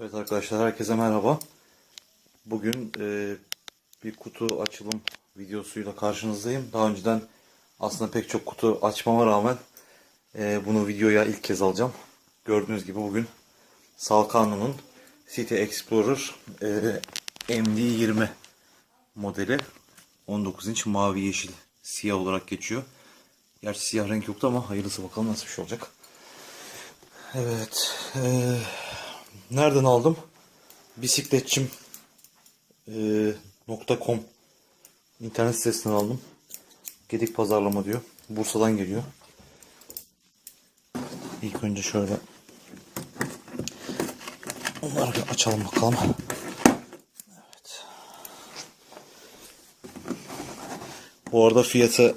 Evet arkadaşlar herkese merhaba. Bugün e, bir kutu açılım videosuyla karşınızdayım. Daha önceden aslında pek çok kutu açmama rağmen e, bunu videoya ilk kez alacağım. Gördüğünüz gibi bugün Salkano'nun City Explorer e, MD20 modeli 19 inç mavi yeşil siyah olarak geçiyor. Gerçi siyah renk yoktu ama hayırlısı bakalım nasıl bir şey olacak. Evet. eee, nereden aldım? Bisikletçim eee, .com internet sitesinden aldım. Gedik pazarlama diyor. Bursa'dan geliyor. İlk önce şöyle onları bir açalım bakalım. Evet. Bu arada fiyatı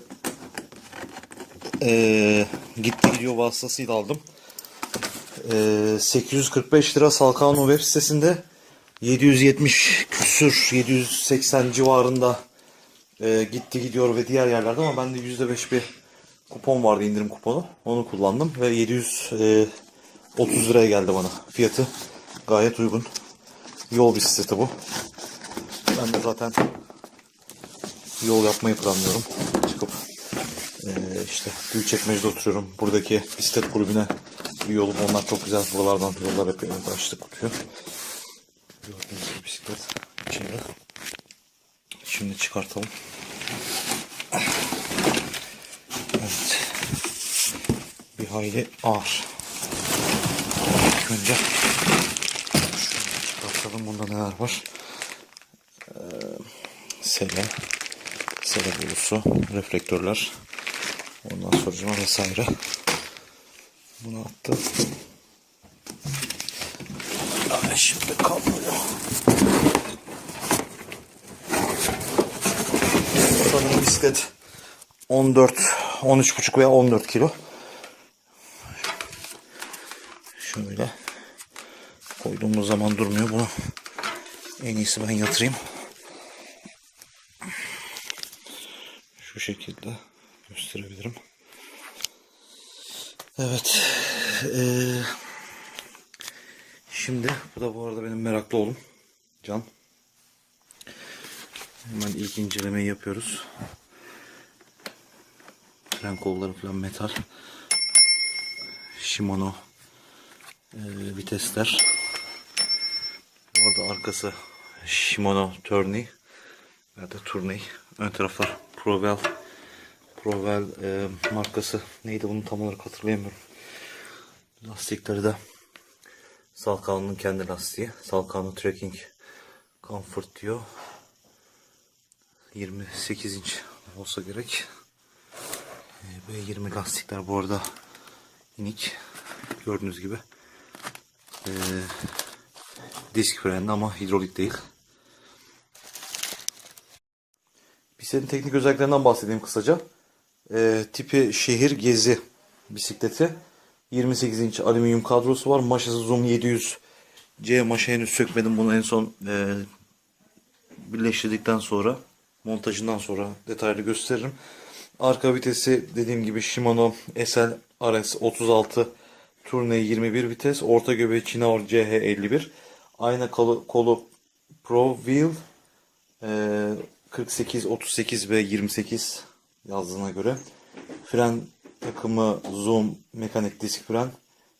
eee, gitti gidiyor vasıtasıyla aldım. Ee, 845 lira Salkano web sitesinde 770 küsür 780 civarında e, gitti gidiyor ve diğer yerlerde ama bende %5 bir kupon vardı indirim kuponu. Onu kullandım ve 730 liraya geldi bana. Fiyatı gayet uygun. Yol bisikleti bu. Ben de zaten yol yapmayı planlıyorum. Çıkıp ee, işte Büyükçekmece'de oturuyorum. Buradaki bisiklet kulübüne üye olup onlar çok güzel buralardan yollar yapıyor. Başlık tutuyor. Gördüğünüz gibi bisiklet içinde. Şimdi çıkartalım. Evet. Bir hayli ağır. İlk önce çıkartalım. Bunda neler var? Ee, sele, sele borusu, reflektörler, Ondan sonra vesaire. Bunu attım. Ay şimdi kalmıyor. Sanırım bisiklet 14, 13,5 veya 14 kilo. Şöyle koyduğumuz zaman durmuyor. Bunu en iyisi ben yatırayım. Şu şekilde gösterebilirim. Evet. eee, şimdi bu da bu arada benim meraklı oğlum. Can. Hemen ilk incelemeyi yapıyoruz. Fren kolları falan metal. Shimano eee, vitesler. Bu arada arkası Shimano Tourney da Tourney. Ön taraflar Provel Provel e, markası neydi bunu tam olarak hatırlayamıyorum. Lastikleri de Salkano'nun kendi lastiği. Salkano Trekking Comfort diyor. 28 inç olsa gerek. E, B20 lastikler bu arada inik. Gördüğünüz gibi. E, disk frenli ama hidrolik değil. Bisikletin teknik özelliklerinden bahsedeyim kısaca. Ee, tipi şehir gezi bisikleti. 28 inç alüminyum kadrosu var. Maşası Zoom 700. C maşa henüz sökmedim. Bunu en son e, birleştirdikten sonra montajından sonra detaylı gösteririm. Arka vitesi dediğim gibi Shimano SL RS 36 Tourney 21 vites. Orta göbeği Chinaur CH51. Ayna kolu, kolu Pro Wheel e, 48, 38 ve 28 yazdığına göre. Fren takımı Zoom mekanik disk fren.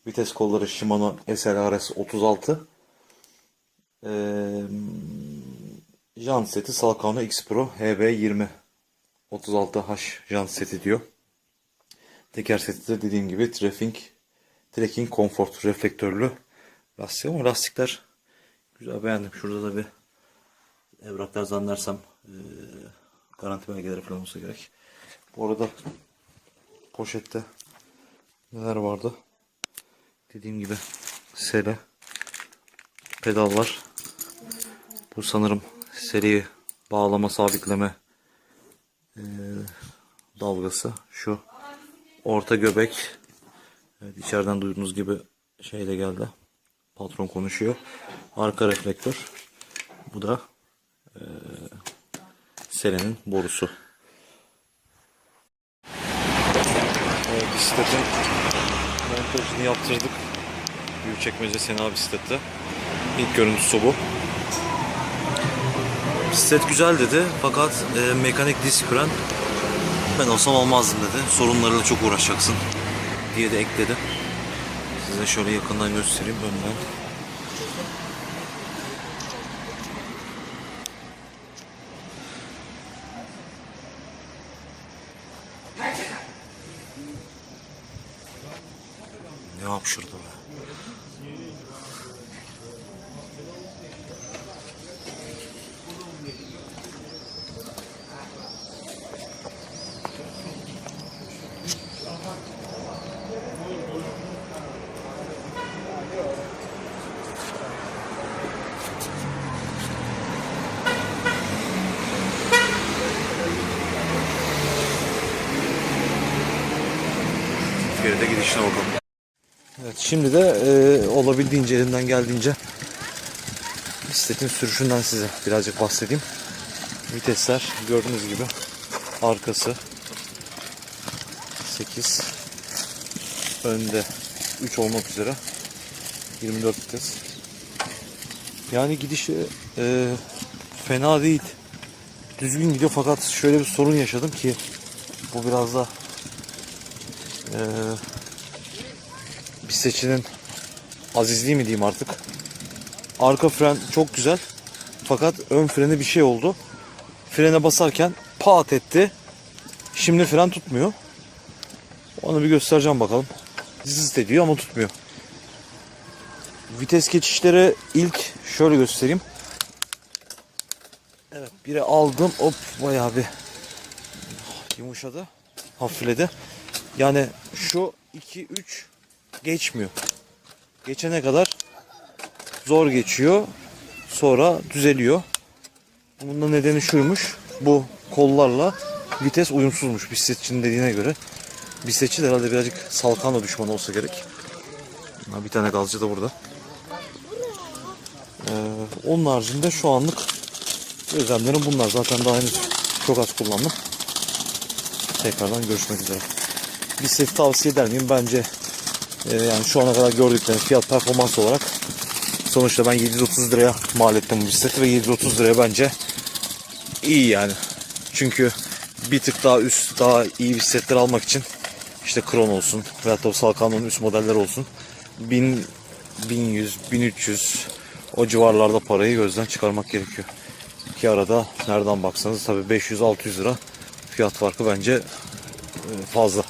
Vites kolları Shimano SLRS 36. Ee, jant seti Salkano X Pro HB20 36H jant seti diyor. Teker seti de dediğim gibi Trekking, Trekking Comfort reflektörlü lastik ama lastikler güzel beğendim. Şurada da bir evraklar zannedersem eee, garanti belgeleri falan olsa gerek. Bu arada poşette neler vardı? Dediğim gibi sele pedal var. Bu sanırım seri bağlama sabitleme eee, dalgası. Şu orta göbek. Evet, içeriden duyduğunuz gibi şeyle geldi. Patron konuşuyor. Arka reflektör. Bu da eee Selenin borusu. Evet, bisikletin montajını yaptırdık. Büyükçekmece Sena bisiklette. İlk görüntüsü bu. Bisiklet güzel dedi fakat e, mekanik disk fren ben olsam almazdım dedi. Sorunlarıyla çok uğraşacaksın diye de ekledi. Size şöyle yakından göstereyim önden. Ne hapşırdı be? Geride gidişine bakalım. Evet şimdi de e, olabildiğince elimden geldiğince bisikletin sürüşünden size birazcık bahsedeyim. Vitesler gördüğünüz gibi arkası 8 önde 3 olmak üzere 24 vites. Yani gidişi e, fena değil. Düzgün gidiyor fakat şöyle bir sorun yaşadım ki bu biraz da e, bisikletçinin azizliği mi diyeyim artık. Arka fren çok güzel. Fakat ön freni bir şey oldu. Frene basarken pat etti. Şimdi fren tutmuyor. Onu bir göstereceğim bakalım. Zızt ediyor ama tutmuyor. Vites geçişleri ilk şöyle göstereyim. Evet biri aldım. Hop bayağı bir yumuşadı. Hafifledi. Yani şu 2 3 geçmiyor. Geçene kadar zor geçiyor. Sonra düzeliyor. Bunun da nedeni şuymuş. Bu kollarla vites uyumsuzmuş bisikletçinin dediğine göre. Bisikletçi de herhalde birazcık salkanla düşman olsa gerek. Bir tane gazcı da burada. Ee, onun haricinde şu anlık gözlemlerim bunlar. Zaten daha henüz çok az kullandım. Tekrardan görüşmek üzere. Bisikleti tavsiye eder miyim? Bence ee, yani şu ana kadar gördüklerim fiyat performans olarak sonuçta ben 730 liraya mal ettim bu bisikleti ve 730 liraya bence iyi yani. Çünkü bir tık daha üst daha iyi bisikletler almak için işte Kron olsun veyahut da Salkan'ın üst modeller olsun 1000 1100 1300 o civarlarda parayı gözden çıkarmak gerekiyor. Ki arada nereden baksanız tabii 500-600 lira fiyat farkı bence e, fazla.